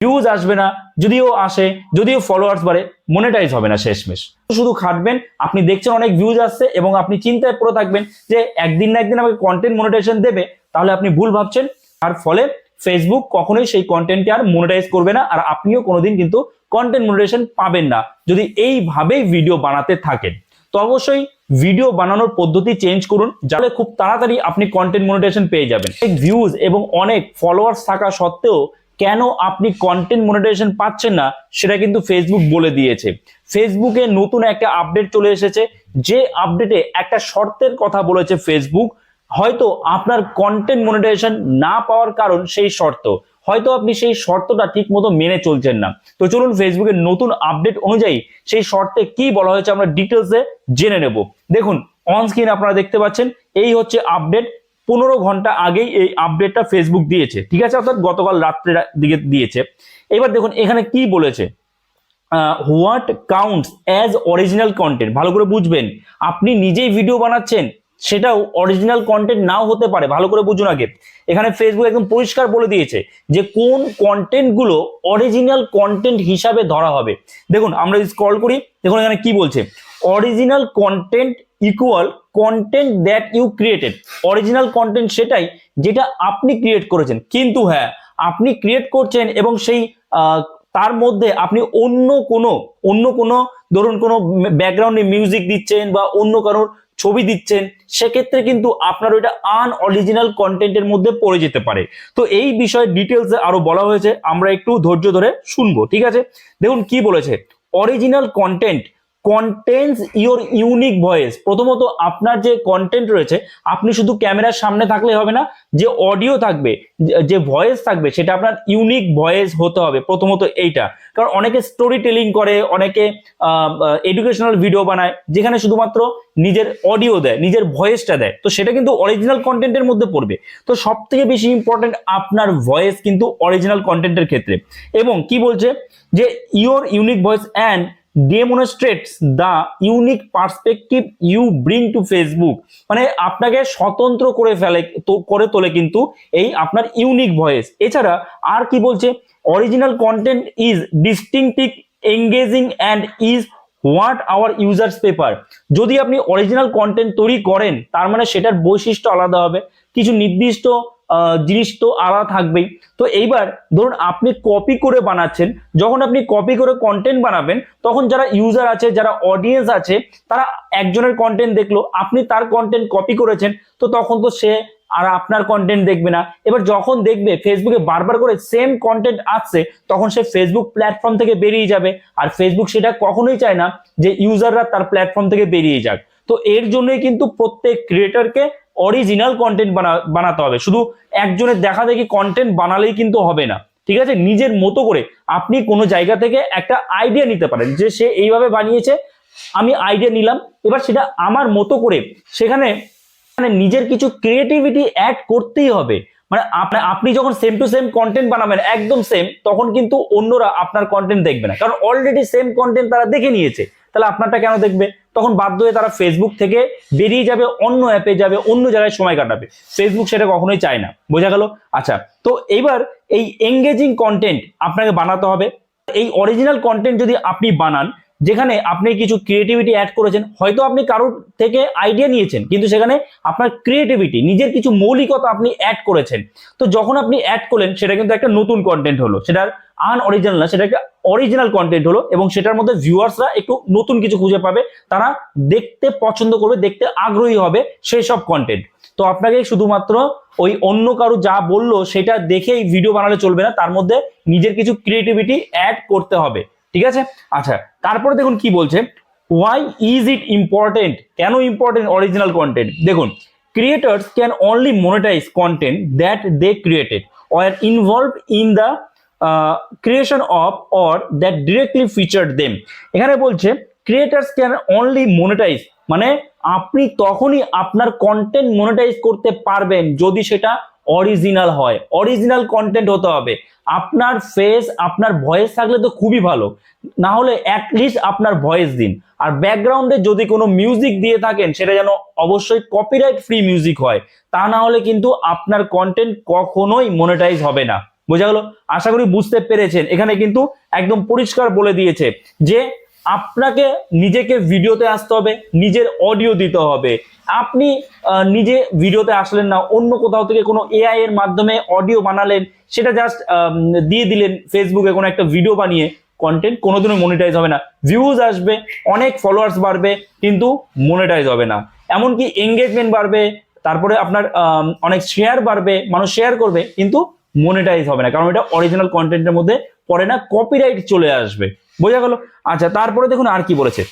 Views আসবে না, যদিও আসে, যদিও ফলোয়ার্স বাড়ে মনিটাইজ হবে না শেষমেশ। শুধু খাটবেন, আপনি দেখছেন অনেক ভিউজ আসছে এবং আপনি চিন্তায় পড়ে থাকবেন যে একদিন না একদিন আমাকে কন্টেন্ট মনিটাইজেশন দেবে, তাহলে আপনি ভুল ভাবছেন। আর ফলে ফেসবুক কখনোই সেই কন্টেন্টকে আর মনিটাইজ করবে না, আর আপনিও কোনোদিন কিন্তু কন্টেন্ট মনিটাইজেশন পাবেন না, যদি এইভাবেই ভিডিও বানাতে থাকেন। তো অবশ্যই ভিডিও বানানোর পদ্ধতি চেঞ্জ করুন, যাতে খুব তাড়াতাড়ি আপনি কন্টেন্ট মনিটাইজেশন পেয়ে যাবেন। ভিউজ এবং অনেক ফলোয়ার্স থাকা সত্ত্বেও কেন আপনি কন্টেন্ট মনিটাইজেশন পাচ্ছেন না সেটা কিন্তু ফেসবুক বলে দিয়েছে। ফেসবুকে নতুন একটা আপডেট চলে এসেছে, যে আপডেটে একটা শর্তের কথা বলেছে ফেসবুক হয়তো আপনার কন্টেন্ট মনিটাইজেশন না পাওয়ার কারণ সেই শর্ত। হয়তো আপনি সেই শর্তটা ঠিক মতো মেনে চলছেন না। তো চলুন ফেসবুকের নতুন আপডেট অনুযায়ী সেই শর্তে কি বলা হয়েছে আমরা ডিটেলসে জেনে নেব। দেখুন অন স্ক্রিন আপনারা দেখতে পাচ্ছেন, এই হচ্ছে আপডেট পনেরো ঘণ্টা আগেই এই আপডেটটা ফেসবুক দিয়েছে। ঠিক আছে? অর্থাৎ গতকাল রাত্রে দিকে দিয়েছে। এবার দেখুন, এখানে কি বলেছে? What counts as original content ভালো করে বুঝবেন। আপনি নিজেই ভিডিও বানাচ্ছেন, সেটাও অরিজিনাল কন্টেন্ট নাও হতে পারে। ভালো করে বুঝুন আগে। এখানে ফেসবুক একদম পরিষ্কার বলে দিয়েছে যে কোন কন্টেন্টগুলো অরিজিনাল কন্টেন্ট হিসাবে ধরা হবে। দেখুন, আমরা স্ক্রল করি, দেখুন এখানে কি বলছে? Original content equal content that you created original content সেটাই যেটা আপনি ক্রিয়েট করেছেন। কিন্তু হ্যাঁ আপনি ক্রিয়েট করছেন এবং সেই তার মধ্যে আপনি অন্য কোনো অন্য কোনো, ধরুন কোনো ব্যাকগ্রাউন্ডে মিউজিক দিচ্ছেন বা অন্য কারোর ছবি দিচ্ছেন, সেক্ষেত্রে কিন্তু আপনার ওইটা আন অরিজিনাল কন্টেন্টের মধ্যে পড়ে যেতে পারে। তো এই বিষয়ে ডিটেলসে আরও বলা হয়েছে, আমরা একটু ধৈর্য ধরে শুনব, ঠিক আছে? দেখুন কি বলেছে original content contents your unique voice প্রথমত আপনার যে কন্টেন্ট রয়েছে, আপনি শুধু ক্যামেরার সামনে থাকলে হবে না, যে অডিও থাকবে, যে- ভয়েস থাকবে, সেটা আপনার ইউনিক ভয়েস হতে হবে, প্রথমত এইটা। কারণ অনেকে স্টোরি টেলিং করে, অনেকে এডুকেশনাল ভিডিও বানায়, যেখানে শুধুমাত্র নিজের অডিও দেয়, নিজের ভয়েসটা দেয়। তো সেটা কিন্তু অরিজিনাল কন্টেন্টের মধ্যে পড়বে। তো সব থেকে বেশি ইম্পর্টেন্ট আপনার ভয়েস কিন্তু অরিজিনাল কন্টেন্টের ক্ষেত্রে। এবং কি বলছে? যে your unique voice and demonstrates the unique perspective you bring to Facebook মানে আপনাকে স্বতন্ত্র করে ফেলে করে তোলে কিন্তু এই আপনার ইউনিক ভয়েস এছাড়া আর কি বলছে? Original content is distinctive engaging and is what our users prefer যদি আপনি অরিজিনাল কন্টেন্ট তৈরি করেন, তার মানে সেটার বৈশিষ্ট্য আলাদা হবে। কিছু নির্দিষ্ট জিনিস তো আলাদা থাকবেই। তো এইবার ধরুন আপনি কপি করে বানাচ্ছেন, যখন আপনি কপি করে কন্টেন্ট বানাবেন, তখন যারা ইউজার আছে, যারা অডিয়েন্স আছে, তারা একজনের কন্টেন্ট দেখল, আপনি তার কন্টেন্ট কপি করেছেন, তো তখন তো সে আর আপনার কন্টেন্ট দেখবে না। এবার যখন দেখবে ফেসবুকে বারবার করে সেম কন্টেন্ট আসছে, তখন সে ফেসবুক প্ল্যাটফর্ম থেকে বেরিয়ে যাবে। আর ফেসবুক সেটা কখনোই চায় না যে ইউজাররা তার প্ল্যাটফর্ম থেকে বেরিয়ে যাক। তো এর জন্যই কিন্তু প্রত্যেক ক্রিয়েটারকে অরিজিনাল কন্টেন্ট বানাতে হবে। শুধু একজনের দেখা দেখি কন্টেন্ট বানালেই কিন্তু হবে না। ঠিক আছে? নিজের মতো করে আপনি কোনো জায়গা থেকে একটা আইডিয়া নিতে পারেন যে সে এইভাবে বানিয়েছে, আমি আইডিয়া নিলাম, এবার সেটা আমার মতো করে সেখানে মানে নিজের কিছু ক্রিয়েটিভিটি অ্যাড করতেই হবে। মানে আপনি আপনি যখন সেম টু সেম কন্টেন্ট বানাবেন, একদম সেম তখন কিন্তু অন্যরা আপনার কন্টেন্ট দেখবে না। কারণ অলরেডি সেম কন্টেন্ট তারা দেখে নিয়েছে। তাহলে আপনারটা কেন দেখবে? তখন বাধ্য হয়ে তারা ফেসবুক থেকে বেরিয়ে যাবে, অন্য অ্যাপে যাবে, অন্য জায়গায় সময় কাটাবে। ফেসবুক সেটা কখনোই চায় না। বোঝা গেল? আচ্ছা তো এবার এই এঙ্গেজিং কন্টেন্ট আপনাকে বানাতে হবে। এই অরিজিনাল কন্টেন্ট যদি আপনি বানান যেখানে আপনি কিছু ক্রিয়েটিভিটি অ্যাড করেছেন, হয়তো আপনি কারোর থেকে আইডিয়া নিয়েছেন, কিন্তু সেখানে আপনার ক্রিয়েটিভিটি নিজের কিছু মৌলিকতা আপনি অ্যাড করেছেন। তো যখন আপনি অ্যাড করলেন, সেটা কিন্তু একটা নতুন কন্টেন্ট হলো, সেটার আন অরিজিনাল না, সেটা একটা অরিজিনাল কন্টেন্ট হলো, এবং সেটার মধ্যে ভিউয়ার্সরা একটু নতুন কিছু খুঁজে পাবে, তারা দেখতে পছন্দ করবে, দেখতে আগ্রহী হবে সেই সব কন্টেন্ট তো আপনাকে শুধুমাত্র ওই অন্য কারও যা বলল, সেটা দেখেই ভিডিও বানালে চলবে না, তার মধ্যে নিজের কিছু ক্রিয়েটিভিটি অ্যাড করতে হবে। ঠিক আছে? আচ্ছা তারপরে দেখুন কি বলছে। ওয়াই ইজ ইট ইম্পর্টেন্ট কেন ইম্পর্টেন্ট অরিজিনাল কন্টেন্ট দেখুন creators can only monetise content that they created or involve in the creation of or that that directly them এখানে বলছে ক্রিয়েটার্স ক্যান অনলি মনিটাইজ মানে আপনি তখনই আপনার কন্টেন্ট মনিটাইজ করতে পারবেন যদি সেটা অরিজিনাল হয়। অরিজিনাল কন্টেন্ট হতে হবে। আপনার ফেস আপনার ভয়েস থাকলে তো খুবই ভালো। না হলে অ্যাটলিস্ট আপনার ভয়েস দিন। আর ব্যাকগ্রাউন্ডে যদি কোনো মিউজিক দিয়ে থাকেন, সেটা যেন অবশ্যই কপিরাইট ফ্রি মিউজিক হয়, তা না হলে কিন্তু আপনার কন্টেন্ট কখনোই মনিটাইজ হবে না। বোঝা গেল? আশা করি বুঝতে পেরেছেন। এখানে কিন্তু একদম পরিষ্কার বলে দিয়েছে যে আপনাকে নিজেকে ভিডিওতে আসতে হবে, নিজের অডিও দিতে হবে। আপনি নিজে ভিডিওতে আসলেন না, অন্য কোথাও থেকে কোনো এআই এর মাধ্যমে অডিও বানালেন, সেটা জাস্ট দিয়ে দিলেন ফেসবুকে কোনো একটা ভিডিও বানিয়ে কন্টেন্ট কোনোদিনও মনিটাইজ হবে না। ভিউজ আসবে, অনেক ফলোয়ার্স বাড়বে, কিন্তু মনিটাইজ হবে না। এমনকি এঙ্গেজমেন্ট বাড়বে, তারপরে আপনার অনেক শেয়ার বাড়বে, মানুষ শেয়ার করবে, কিন্তু মনিটাইজ হবে না, কারণ এটা অরিজিনাল কন্টেন্টের মধ্যে পড়ে না কপিরাইট চলে আসবে। বোঝা গেল? আচ্ছা তারপরে দেখুন আর কি বলেছে।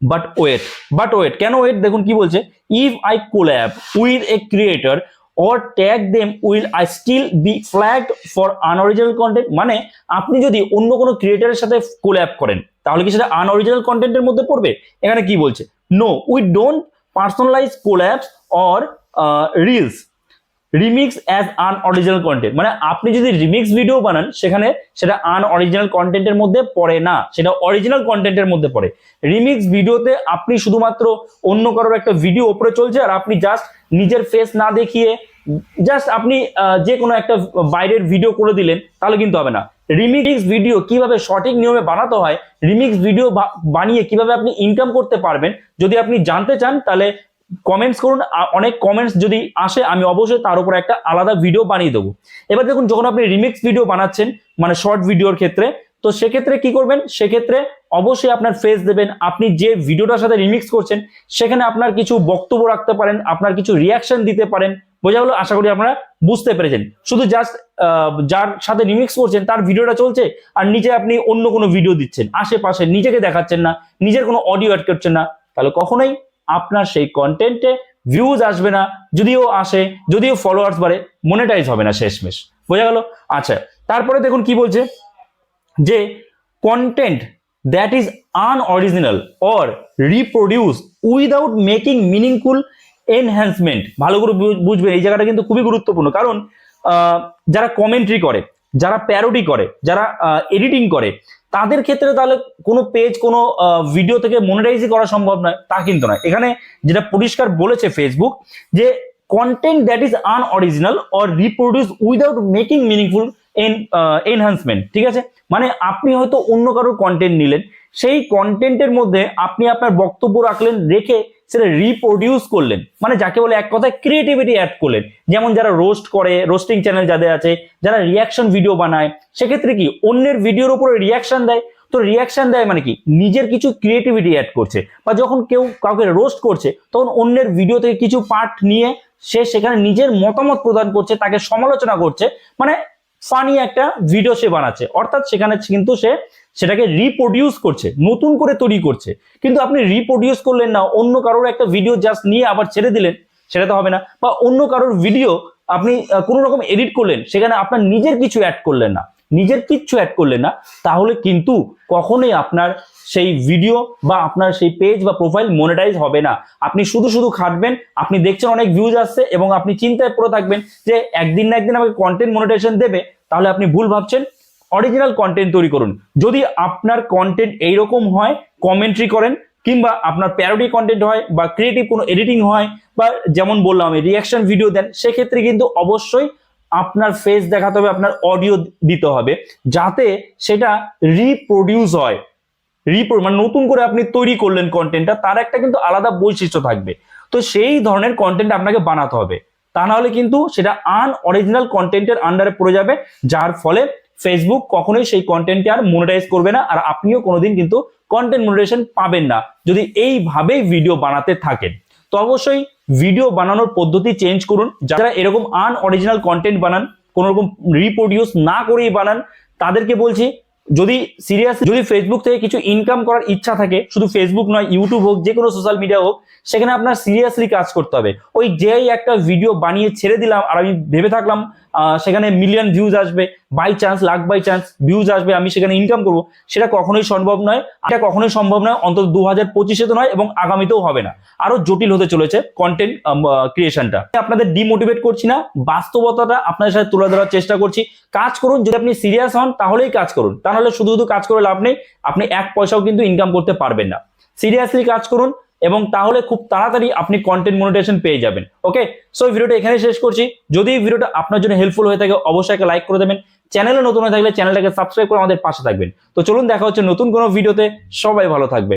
বাট ওয়েট বাট ওয়েট কেন ওয়েট দেখুন কি বলছে? If I collab with a creator or tag them will I still be flagged for unoriginal content মানে আপনি যদি অন্য কোনো ক্রিয়েটারের সাথে কোল্যাব করেন, তাহলে কি সেটা আনঅরিজিনাল কন্টেন্টের মধ্যে পড়বে? এখানে কি বলছে? No we don't personalise collabs or reels remix as unoriginal content মানে আপনি যদি রিমিক্স ভিডিও বানান, সেখানে সেটা আনঅরিজিনাল কন্টেন্টের মধ্যে পড়ে না, সেটা অরিজিনাল কন্টেন্টের মধ্যে পড়ে। রিমিক্স ভিডিওতে আপনি শুধুমাত্র অন্য কারোর একটা ভিডিও ওপরে চলছে, আর আপনি জাস্ট নিজের ফেস না দেখিয়ে জাস্ট আপনি যে কোনো একটা বাইরের ভিডিও করে দিলেন, তাহলে কিন্তু হবে না। রিমিক্স ভিডিও কীভাবে সঠিক নিয়মে বানাতে হয় রিমিক্স ভিডিও বানিয়ে কীভাবে আপনি ইনকাম করতে পারবেন, যদি আপনি জানতে চান, তাহলে কমেন্টস করুন। অনেক কমেন্টস যদি আসে, আমি অবশ্যই তার উপর একটা আলাদা ভিডিও বানিয়ে দেবো। এবার দেখুন, যখন আপনি রিমিক্স ভিডিও বানাচ্ছেন মানে শর্ট ভিডিওর ক্ষেত্রে, তো সেক্ষেত্রে কি করবেন? সেক্ষেত্রে অবশ্যই আপনার ফেস দেবেন। আপনি যে ভিডিওটার সাথে রিমিক্স করছেন, সেখানে আপনার কিছু বক্তব্য রাখতে পারেন, আপনার কিছু রিয়াকশন দিতে পারেন। বোঝা গেলো? আশা করি আপনারা বুঝতে পেরেছেন। শুধু জাস্ট যার সাথে রিমিক্স করছেন, তার ভিডিওটা চলছে, আর নিচে আপনি অন্য কোনো ভিডিও দিচ্ছেন। আশেপাশে নিজেকে দেখাচ্ছেন না, নিজের কোনো অডিও অ্যাড করছেন না। তাহলে কখনোই আপনার সেই কন্টেন্টে ভিউজ আসবে না, যদিও আসে, যদিও ফলোয়ার্স বাড়ে মনিটাইজ হবে না শেষমেশ। বোঝা গেল? আচ্ছা তারপরে দেখুন কি বলছে, যে content that is unoriginal or reproduce without making meaningful enhancement ভালো করে বুঝবেন, এই জায়গাটা কিন্তু খুবই গুরুত্বপূর্ণ। কারণ যারা কমেন্ট্রি করে, যারা প্যারোডি করে, যারা এডিটিং করে তাদের ক্ষেত্রে তাহলে কোনো পেজ কোনো ভিডিও থেকে মনিটাইজই করা সম্ভব নয়, তা কিন্তু নয়। এখানে যেটা পরিষ্কার বলেছে ফেসবুক যে content that is unoriginal or reproduce without making meaningful en enhancement ঠিক আছে? মানে আপনি হয়তো অন্য কারোর কন্টেন্ট নিলেন, সেই কন্টেন্টের মধ্যে আপনি আপনার বক্তব্য রাখলেন, রেখে সেটা রিপ্রোডিউস করলেন। মানে যাকে বলে এক কথায় ক্রিয়েটিভিটি অ্যাড করলেন। যেমন যারা রোস্ট করে রোস্টিং চ্যানেল যাদের আছে, যারা রিয়াকশন ভিডিও বানায়, সেক্ষেত্রে কি অন্যের ভিডিওর উপরে রিয়াকশন দেয়? তো রিয়াকশন দেয় মানে কি? নিজের কিছু ক্রিয়েটিভিটি অ্যাড করছে। বা যখন কেউ কাউকে রোস্ট করছে, তখন অন্যের ভিডিও থেকে কিছু পার্ট নিয়ে সে সেখানে নিজের মতামত প্রদান করছে, তাকে সমালোচনা করছে। মানে ফানি একটা ভিডিও সে বানাচ্ছে। অর্থাৎ সেখানে কিন্তু সে সেটাকে রিপ্রোডিউস করছে, নতুন করে তৈরি করছে। কিন্তু আপনি রিপ্রোডিউস করলেন না, অন্য কারোর একটা ভিডিও জাস্ট নিয়ে আবার ছেড়ে দিলেন, সেটা তো হবে না। বা অন্য কারোর ভিডিও আপনি কোনো রকম এডিট করলেন, সেখানে আপনার নিজের কিছু অ্যাড করলেন না। নিজের কিচ্ছু অ্যাড করলেন না, তাহলে কিন্তু কখনোই আপনার সেই ভিডিও বা আপনার সেই পেজ বা প্রোফাইল মনিটাইজ হবে না। আপনি শুধু শুধু খাটবেন, আপনি দেখছেন অনেক ভিউজ আসছে এবং আপনি চিন্তায় পড়ে থাকবেন যে একদিন না একদিন আমাকে কন্টেন্ট মনিটাইজেশন দেবে, তাহলে আপনি ভুল ভাবছেন অরিজিনাল কন্টেন্ট তৈরি করুন। যদি আপনার কন্টেন্ট এইরকম হয় কমেন্ট্রি করেন, কিংবা আপনার প্যারোডি কন্টেন্ট হয়, বা ক্রিয়েটিভ কোনো এডিটিং হয়, বা যেমন বললাম আমি রিয়াকশন ভিডিও দেন, সেক্ষেত্রে কিন্তু অবশ্যই আপনার ফেস দেখাতে হবে, আপনার অডিও দিতে হবে, যাতে সেটা রিপ্রোডিউস হয়। রিপ্রো মানে নতুন করে আপনি তৈরি করলেন কন্টেন্টটা তার একটা কিন্তু আলাদা বৈশিষ্ট্য থাকবে। তো সেই ধরনের কন্টেন্ট আপনাকে বানাতে হবে। তা নাহলে কিন্তু সেটা আন অরিজিনাল কন্টেন্টের আন্ডারে পড়ে যাবে, যার ফলে ফেসবুক কখনোই সেই কন্টেন্টকে আর মনিটাইজ করবে না, আর আপনিও কোনোদিন কিন্তু কন্টেন্ট মনিটাইজেশন পাবেন না, যদি এইভাবেই ভিডিও বানাতে থাকেন। তো অবশ্যই ভিডিও বানানোর পদ্ধতি চেঞ্জ করুন। যারা এরকম আনঅরিজিনাল কন্টেন্ট বানান কোনো রকম রিপ্রোডিউস না করেই বানান, তাদেরকে বলছি যদি সিরিয়াস যদি ফেসবুক থেকে কিছু ইনকাম করার ইচ্ছা থাকে, শুধু ফেসবুক নয় ইউটিউব হোক যে কোনো সোশ্যাল মিডিয়া হোক, সেখানে আপনার সিরিয়াসলি কাজ করতে হবে। ওই যেই একটা ভিডিও বানিয়ে ছেড়ে দিলাম, আর আমি ভেবে থাকলাম সেখানে মিলিয়ন ভিউজ আসবে by chance lakh by chance views আসবে, আমি সেখানে ইনকাম করব, সেটা কখনোই সম্ভব নয়। এটা কখনোই সম্ভব নয়, অন্তত দু হাজার পঁচিশে তো নয় এবং আগামীতেও হবে না। আরও জটিল হতে চলেছে কন্টেন্ট ক্রিয়েশনটা আপনাদের ডিমোটিভেট করছি না, বাস্তবতাটা আপনাদের সাথে তুলে ধরার চেষ্টা করছি। কাজ করুন, যদি আপনি সিরিয়াস হন, তাহলেই কাজ করুন। নাহলে শুধু শুধু কাজ করে লাভ নেই, আপনি এক পয়সাও কিন্তু ইনকাম করতে পারবেন না। সিরিয়াসলি কাজ করুন এবং তাহলে খুব তাড়াতাড়ি আপনি কন্টেন্ট মনিটেশন পেয়ে যাবেন ওকে সো ভিডিওটা এখানে শেষ করছি। যদি এই ভিডিওটা আপনার জন্য হেল্পফুল হয়ে থাকে, অবশ্যই একটা লাইক করে দেবেন। চ্যানেলে নতুন হয়ে থাকলে চ্যানেলটাকে সাবস্ক্রাইব করে আমাদের পাশে থাকবেন। তো চলুন দেখা হচ্ছে নতুন কোনো ভিডিওতে। সবাই ভালো থাকবেন।